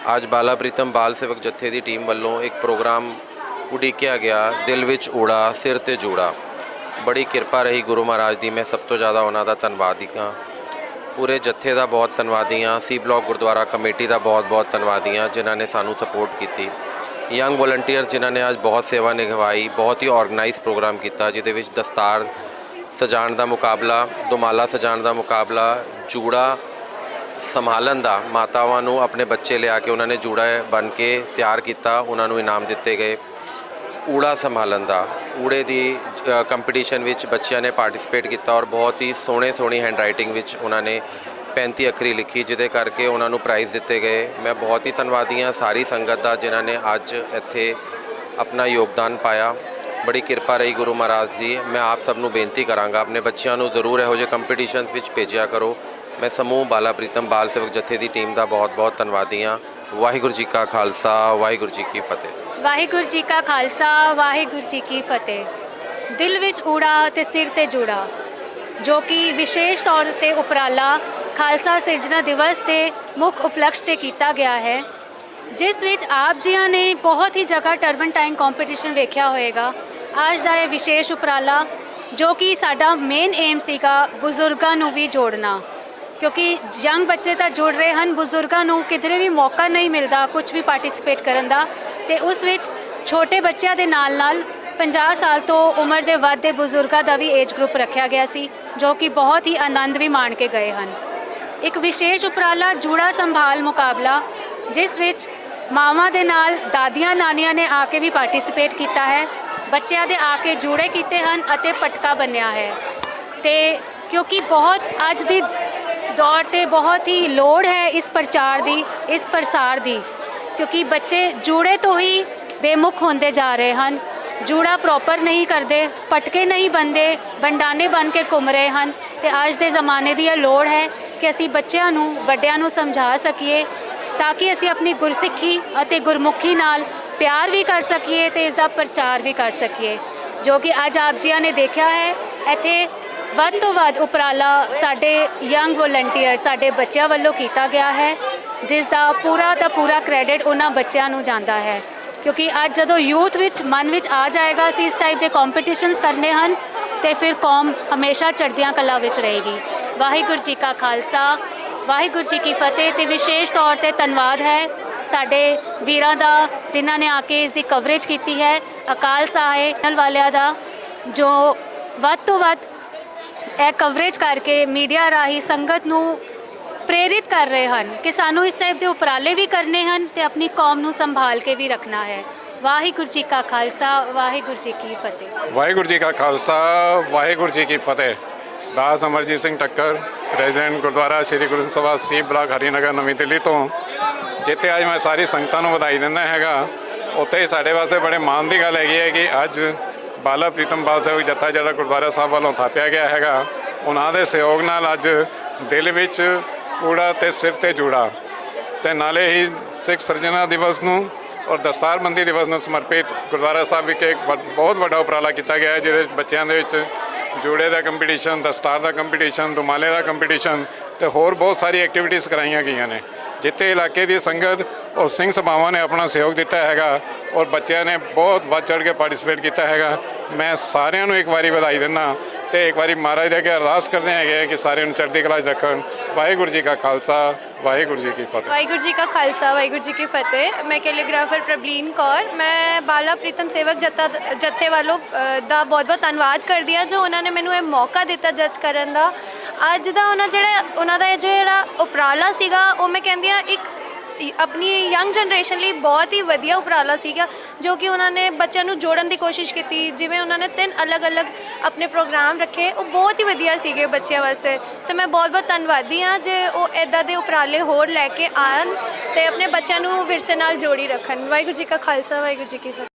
ਅੱਜ ਬਾਲਾ ਪ੍ਰੀਤਮ ਬਾਲ ਸੇਵਕ ਜੱਥੇ ਦੀ ਟੀਮ ਵੱਲੋਂ ਇੱਕ ਪ੍ਰੋਗਰਾਮ ਉਡੀਕਿਆ ਗਿਆ, ਦਿਲ ਵਿੱਚ ਊੜਾ, ਸਿਰ ਤੇ ਜੂੜਾ। ਬੜੀ ਕਿਰਪਾ ਰਹੀ ਗੁਰੂ ਮਹਾਰਾਜ ਦੀ, ਮੈਂ ਸਭ ਤੋਂ ਜ਼ਿਆਦਾ ਉਹਨਾਂ ਦਾ ਧੰਨਵਾਦੀ ਹਾਂ ਪੂਰੇ ਜੱਥੇ ਦਾ ਬਹੁਤ ਧੰਨਵਾਦੀ ਹਾਂ, ਸੀ ਬਲਾਕ ਗੁਰਦੁਆਰਾ ਕਮੇਟੀ ਦਾ ਬਹੁਤ ਬਹੁਤ ਧੰਨਵਾਦੀ ਹਾਂ, ਜਿਨ੍ਹਾਂ ਨੇ ਸਾਨੂੰ ਸਪੋਰਟ ਕੀਤੀ। ਯੰਗ ਵੋਲੰਟੀਅਰ ਜਿਨ੍ਹਾਂ ਨੇ ਅੱਜ ਬਹੁਤ ਸੇਵਾ ਨਿਭਾਈ, ਬਹੁਤ ਹੀ ਆਰਗੇਨਾਈਜ਼ ਪ੍ਰੋਗਰਾਮ ਕੀਤਾ, ਜਿਹਦੇ ਵਿੱਚ ਦਸਤਾਰ ਸਜਾਉਣ ਦਾ ਮੁਕਾਬਲਾ, ਦੁਮਾਲਾ ਸਜਾਉਣ ਦਾ ਮੁਕਾਬਲਾ, ਜੂੜਾ ਸੰਭਾਲਣ ਦਾ, ਮਾਤਾਵਾਂ ਨੂੰ ਆਪਣੇ ਬੱਚੇ ਲਿਆ ਕੇ ਉਹਨਾਂ ਨੇ ਜੂੜਾ ਬਣ ਕੇ ਤਿਆਰ ਕੀਤਾ, ਉਹਨਾਂ ਨੂੰ ਇਨਾਮ ਦਿੱਤੇ ਗਏ। ਊੜਾ ਸੰਭਾਲਣ ਦਾ, ਊੜੇ ਦੀ ਕੰਪੀਟੀਸ਼ਨ ਵਿੱਚ ਬੱਚਿਆਂ ਨੇ ਪਾਰਟਿਸਿਪੇਟ ਕੀਤਾ ਔਰ ਬਹੁਤ ਹੀ ਸੋਹਣੇ ਸੋਹਣੀ ਹੈਂਡਰਾਈਟਿੰਗ ਵਿੱਚ ਉਹਨਾਂ ਨੇ 35 ਅੱਖਰੀ ਲਿਖੀ, ਜਿਹਦੇ ਕਰਕੇ ਉਹਨਾਂ ਨੂੰ ਪ੍ਰਾਈਜ਼ ਦਿੱਤੇ ਗਏ। ਮੈਂ ਬਹੁਤ ਹੀ ਧੰਨਵਾਦੀ ਹਾਂ ਸਾਰੀ ਸੰਗਤ ਦਾ ਜਿਨ੍ਹਾਂ ਨੇ ਅੱਜ ਇੱਥੇ ਆਪਣਾ ਯੋਗਦਾਨ ਪਾਇਆ। ਬੜੀ ਕਿਰਪਾ ਰਹੀ ਗੁਰੂ ਮਹਾਰਾਜ ਜੀ ਮੈਂ ਆਪ ਸਭ ਨੂੰ ਬੇਨਤੀ ਕਰਾਂਗਾ, ਆਪਣੇ ਬੱਚਿਆਂ ਨੂੰ ਜ਼ਰੂਰ ਇਹੋ ਜਿਹੇ ਕੰਪੀਟੀਸ਼ਨਸ ਵਿੱਚ ਭੇਜਿਆ ਕਰੋ। ਮੈਂ ਸਮੂਹ ਬਾਲਾ ਪ੍ਰੀਤਮ ਬਾਲ ਸੇਵਕ ਜਥੇ ਦੀ ਟੀਮ ਦਾ ਬਹੁਤ ਬਹੁਤ ਧੰਨਵਾਦੀ ਹਾਂ। ਵਾਹਿਗੁਰੂ ਜੀ ਕਾ ਖਾਲਸਾ, ਵਾਹਿਗੁਰੂ ਜੀ ਕੀ ਫਤਿਹ। ਵਾਹਿਗੁਰੂ ਜੀ ਕਾ ਖਾਲਸਾ, ਵਾਹਿਗੁਰੂ ਜੀ ਕੀ ਫਤਿਹ। ਦਿਲ ਵਿੱਚ ਊੜਾ ਤੇ ਸਿਰ ਤੇ ਜੁੜਾ, ਜੋ ਕਿ ਵਿਸ਼ੇਸ਼ ਤੌਰ ਤੇ ਉਪਰਾਲਾ ਖਾਲਸਾ ਸਿਰਜਣਾ ਦਿਵਸ ਦੇ ਮੁੱਖ ਉਪਲਕਸ਼ ਤੇ ਕੀਤਾ ਗਿਆ ਹੈ। ਜਿਸ ਵਿੱਚ ਆਪ ਜੀਆਂ ਨੇ ਬਹੁਤ ਹੀ ਜਗ੍ਹਾ ਟਰਬਨ ਟਾਈਮ ਕੰਪੀਟੀਸ਼ਨ ਵੇਖਿਆ ਹੋਵੇਗਾ ਅੱਜ ਦਾ ਇਹ ਵਿਸ਼ੇਸ਼ ਉਪਰਾਲਾ, ਜੋ ਕਿ ਸਾਡਾ ਮੇਨ ਏਮ ਸੀਗਾ ਬਜ਼ੁਰਗਾਂ ਨੂੰ ਵੀ ਜੋੜਨਾ। ਕਿਉਂਕਿ ਯੰਗ ਬੱਚੇ ਤਾਂ ਜੁੜ ਰਹੇ ਹਨ, ਬਜ਼ੁਰਗਾਂ ਨੂੰ ਕਿਧਰੇ ਵੀ ਮੌਕਾ ਨਹੀਂ ਮਿਲਦਾ ਕੁਝ ਵੀ ਪਾਰਟਿਸਿਪੇਟ ਕਰਨ ਦਾ ਤੇ ਉਸ ਵਿੱਚ ਛੋਟੇ ਬੱਚਿਆਂ ਦੇ ਨਾਲ ਨਾਲ 50 ਸਾਲ ਤੋਂ ਉਮਰ ਦੇ ਵੱਧ ਦੇ ਬਜ਼ੁਰਗਾਂ ਦਾ ਵੀ ਏਜ ਗਰੁੱਪ ਰੱਖਿਆ ਗਿਆ ਸੀ, ਜੋ ਕਿ ਬਹੁਤ ਹੀ ਆਨੰਦ ਵੀ ਮਾਣ ਕੇ ਗਏ ਹਨ। ਇੱਕ ਵਿਸ਼ੇਸ਼ ਉਪਰਾਲਾ ਜੂੜਾ ਸੰਭਾਲ ਮੁਕਾਬਲਾ, ਜਿਸ ਵਿੱਚ ਮਾਵਾਂ ਦੇ ਨਾਲ ਦਾਦੀਆਂ ਨਾਨੀਆਂ ਨੇ ਆ ਕੇ ਵੀ ਪਾਰਟਿਸਿਪੇਟ ਕੀਤਾ ਹੈ, ਬੱਚਿਆਂ ਦੇ ਆ ਕੇ ਜੂੜੇ ਕੀਤੇ ਹਨ ਅਤੇ ਪਟਕਾ ਬੰਨਿਆ ਹੈ। ਤੇ ਕਿਉਂਕਿ ਬਹੁਤ ਅੱਜ ਦੀ ਦੌਰ ਤੇ ਬਹੁਤ ਹੀ ਲੋੜ ਹੈ ਇਸ ਪ੍ਰਚਾਰ ਦੀ, ਇਸ ਪ੍ਰਸਾਰ ਦੀ, ਕਿਉਂਕਿ ਬੱਚੇ ਜੂੜੇ ਤੋਂ ਹੀ ਬੇਮੁਖ ਹੁੰਦੇ ਜਾ ਰਹੇ ਹਨ। ਜੂੜਾ ਪ੍ਰੋਪਰ ਨਹੀਂ ਕਰਦੇ, ਪਟਕੇ ਨਹੀਂ ਬੰਦੇ ਬੰਡਾਨੇ ਬਣ ਕੇ ਘੁੰਮ ਰਹੇ ਹਨ ਤੇ ਅੱਜ ਦੇ ਜ਼ਮਾਨੇ ਦੀ ਇਹ ਲੋੜ ਹੈ ਕਿ ਅਸੀਂ ਬੱਚਿਆਂ ਨੂੰ, ਵੱਡਿਆਂ ਨੂੰ ਸਮਝਾ ਸਕੀਏ, ਤਾਂ ਕਿ ਅਸੀਂ ਆਪਣੀ ਗੁਰਸਿੱਖੀ ਅਤੇ ਗੁਰਮੁਖੀ ਨਾਲ ਪਿਆਰ ਵੀ ਕਰ ਸਕੀਏ ਤੇ ਇਸ ਦਾ ਪ੍ਰਚਾਰ ਵੀ ਕਰ ਸਕੀਏ। ਜੋ ਕਿ ਅੱਜ ਆਪ ਜੀਆਂ ਨੇ ਦੇਖਿਆ ਹੈ, ਇੱਥੇ ਵੱਧ ਤੋਂ ਵੱਧ ਉਪਰਾਲਾ ਸਾਡੇ ਯੰਗ ਵੋਲੰਟੀਅਰ, ਸਾਡੇ ਬੱਚਿਆਂ ਵੱਲੋਂ ਕੀਤਾ ਗਿਆ ਹੈ, ਜਿਸ ਦਾ ਪੂਰਾ ਦਾ ਪੂਰਾ ਕ੍ਰੈਡਿਟ ਉਹਨਾਂ ਬੱਚਿਆਂ ਨੂੰ ਜਾਂਦਾ ਹੈ। ਕਿਉਂਕਿ ਅੱਜ ਜਦੋਂ ਯੂਥ ਵਿੱਚ, ਮਨ ਵਿੱਚ ਆ ਜਾਏਗਾ, ਅਸੀਂ ਇਸ ਟਾਈਪ ਦੇ ਕੰਪੀਟੀਸ਼ਨਸ ਕਰਨੇ ਹਨ ਤੇ ਫਿਰ ਕੌਮ ਹਮੇਸ਼ਾ ਚੜ੍ਹਦੀਆਂ ਕਲਾ ਵਿੱਚ ਰਹੇਗੀ। ਵਾਹਿਗੁਰੂ ਜੀ ਕਾ ਖਾਲਸਾ, ਵਾਹਿਗੁਰੂ ਜੀ ਕੀ ਫਤਿਹ ਤੇ ਵਿਸ਼ੇਸ਼ ਤੌਰ ਤੇ ਧੰਨਵਾਦ ਹੈ ਸਾਡੇ ਵੀਰਾਂ ਦਾ, ਜਿਨ੍ਹਾਂ ਨੇ ਆ ਕੇ ਇਸ ਦੀ ਕਵਰੇਜ ਕੀਤੀ ਹੈ। ਅਕਾਲ ਸਾਹਿਬ ਵਾਲਿਆਂ ਦਾ, ਜੋ ਵੱਧ ਤੋਂ ਵੱਧ ਇਹ ਕਵਰੇਜ ਕਰਕੇ ਮੀਡੀਆ ਰਾਹੀਂ ਸੰਗਤ ਨੂੰ ਪ੍ਰੇਰਿਤ ਕਰ ਰਹੇ ਹਨ ਕਿ ਸਾਨੂੰ ਇਸ ਟਾਈਪ ਦੇ ਉਪਰਾਲੇ ਵੀ ਕਰਨੇ ਹਨ ਤੇ ਆਪਣੀ ਕੌਮ ਨੂੰ ਸੰਭਾਲ ਕੇ ਵੀ ਰੱਖਣਾ ਹੈ। ਵਾਹਿਗੁਰੂ ਜੀ ਕਾ ਖਾਲਸਾ, ਵਾਹਿਗੁਰੂ ਜੀ ਕੀ ਫਤਿਹ। ਵਾਹਿਗੁਰੂ ਜੀ ਕਾ ਖਾਲਸਾ, ਵਾਹਿਗੁਰੂ ਜੀ ਕੀ ਫਤਿਹ। ਦਾਸ Amarjit Singh Takkar, president gurdwara Sri Guru Sabha C block Harinagar, ਨਵੀਂ ਦਿੱਲੀ ਤੋਂ। ਜਿੱਥੇ ਅੱਜ ਮੈਂ ਸਾਰੀ ਸੰਗਤਾਂ ਨੂੰ ਵਧਾਈ ਦਿੰਦਾ ਹੈਗਾ। ਉੱਥੇ ਹੀ ਸਾਡੇ ਵਾਸਤੇ ਬੜੇ ਮਾਣ ਦੀ ਗੱਲ ਹੈਗੀ ਹੈ ਕਿ ਅੱਜ ਬਾਲਾ ਪ੍ਰੀਤਮ ਬਾਲ ਸਾਹਿਬ ਜੱਥਾ ਜਿਹੜਾ ਗੁਰਦੁਆਰਾ ਸਾਹਿਬ ਵੱਲੋਂ ਥਾਪਿਆ ਗਿਆ ਹੈਗਾ, ਉਹਨਾਂ ਦੇ ਸਹਿਯੋਗ ਨਾਲ ਅੱਜ ਦਿਲ ਵਿੱਚ ਕੂੜਾ ਤੇ ਸਿਰ ਤੇ ਜੂੜਾ ਤੇ ਨਾਲੇ ਹੀ ਸਿੱਖ ਸਰਜਨਾ ਦਿਵਸ ਨੂੰ ਔਰ ਦਸਤਾਰਬੰਦੀ ਦਿਵਸ ਨੂੰ ਸਮਰਪਿਤ ਗੁਰਦੁਆਰਾ ਸਾਹਿਬ ਵਿਖੇ ਇੱਕ ਬਹੁਤ ਵੱਡਾ ਉਪਰਾਲਾ ਕੀਤਾ ਗਿਆ ਹੈ, ਜਿਹਦੇ ਵਿੱਚ ਬੱਚਿਆਂ ਦੇ ਵਿੱਚ ਜੋੜੇ ਦਾ ਕੰਪੀਟੀਸ਼ਨ ਦਸਤਾਰ ਦਾ ਕੰਪੀਟੀਸ਼ਨ ਦੁਮਾਲੇ ਦਾ ਕੰਪੀਟੀਸ਼ਨ ਤੇ ਹੋਰ ਬਹੁਤ ਸਾਰੀ ਐਕਟੀਵਿਟੀਜ਼ ਕਰਾਈਆਂ ਗਈਆਂ ਨੇ। ਜਿੱਥੇ ਇਲਾਕੇ ਦੀ ਸੰਗਤ ਔਰ ਸਿੰਘ ਸਭਾਵਾਂ ਨੇ ਆਪਣਾ ਸਹਿਯੋਗ ਦਿੱਤਾ ਹੈਗਾ ਔਰ ਬੱਚਿਆਂ ਨੇ ਬਹੁਤ ਵੱਧ ਚੜ੍ਹ ਕੇ ਪਾਰਟਿਸਿਪੇਟ ਕੀਤਾ ਹੈਗਾ। ਮੈਂ ਸਾਰਿਆਂ ਨੂੰ ਇੱਕ ਵਾਰੀ ਵਧਾਈ ਦਿੰਦਾ ਤੇ ਇੱਕ ਵਾਰੀ ਮਹਾਰਾਜ ਦੇ ਅੱਗੇ ਅਰਦਾਸ ਕਰਦੇ ਹੈਗੇ ਕਿ ਸਾਰਿਆਂ ਨੂੰ ਚੜ੍ਹਦੀ ਕਲਾ ਰੱਖਣ। ਵਾਹਿਗੁਰੂ ਜੀ ਕਾ ਖਾਲਸਾ, ਵਾਹਿਗੁਰੂ ਜੀ ਕੀ ਫਤਿਹ। ਵਾਹਿਗੁਰੂ ਜੀ ਕਾ ਖਾਲਸਾ, ਵਾਹਿਗੁਰੂ ਜੀ ਕੀ ਫਤਿਹ। ਮੈਂ ਕੈਲੀਗ੍ਰਾਫਰ ਪ੍ਰਬਲੀਨ ਕੌਰ, ਮੈਂ ਬਾਲਾ ਪ੍ਰੀਤਮ ਸੇਵਕ ਜੱਤਾ ਜੱਥੇ ਵੱਲੋਂ ਦਾ ਬਹੁਤ ਬਹੁਤ ਧੰਨਵਾਦ ਕਰਦੀ ਹਾਂ ਜੋ ਉਹਨਾਂ ਨੇ ਮੈਨੂੰ ਇਹ ਮੌਕਾ ਦਿੱਤਾ ਜੱਜ ਕਰਨ ਦਾ। ਅੱਜ ਦਾ ਉਹਨਾਂ ਜਿਹੜਾ, ਉਹਨਾਂ ਦਾ ਇਹ ਜਿਹੜਾ ਉਪਰਾਲਾ ਸੀਗਾ, ਉਹ ਮੈਂ ਕਹਿੰਦੀ ਹਾਂ ਇੱਕ ਆਪਣੀ ਯੰਗ ਜਨਰੇਸ਼ਨ ਲਈ ਬਹੁਤ ਹੀ ਵਧੀਆ ਉਪਰਾਲਾ ਸੀਗਾ, ਜੋ ਕਿ ਉਹਨਾਂ ਨੇ ਬੱਚਿਆਂ ਨੂੰ ਜੋੜਨ ਦੀ ਕੋਸ਼ਿਸ਼ ਕੀਤੀ। ਜਿਵੇਂ ਉਹਨਾਂ ਨੇ ਤਿੰਨ ਅਲੱਗ-ਅਲੱਗ ਆਪਣੇ ਪ੍ਰੋਗਰਾਮ ਰੱਖੇ, ਉਹ ਬਹੁਤ ਹੀ ਵਧੀਆ ਸੀਗੇ ਬੱਚਿਆਂ ਵਾਸਤੇ। ਤੇ ਮੈਂ ਬਹੁਤ-ਬਹੁਤ ਧੰਨਵਾਦੀ ਹਾਂ ਜੇ ਉਹ ਇਦਾਂ ਦੇ ਉਪਰਾਲੇ ਹੋਰ ਲੈ ਕੇ ਆਣ ਤੇ ਆਪਣੇ ਬੱਚਿਆਂ ਨੂੰ ਵਿਰਸੇ ਨਾਲ ਜੋੜੀ ਰੱਖਣ। ਵਾਹਿਗੁਰੂ ਜੀ ਕਾ ਖਾਲਸਾ, ਵਾਹਿਗੁਰੂ ਜੀ ਕੀ ਫਤਿਹ।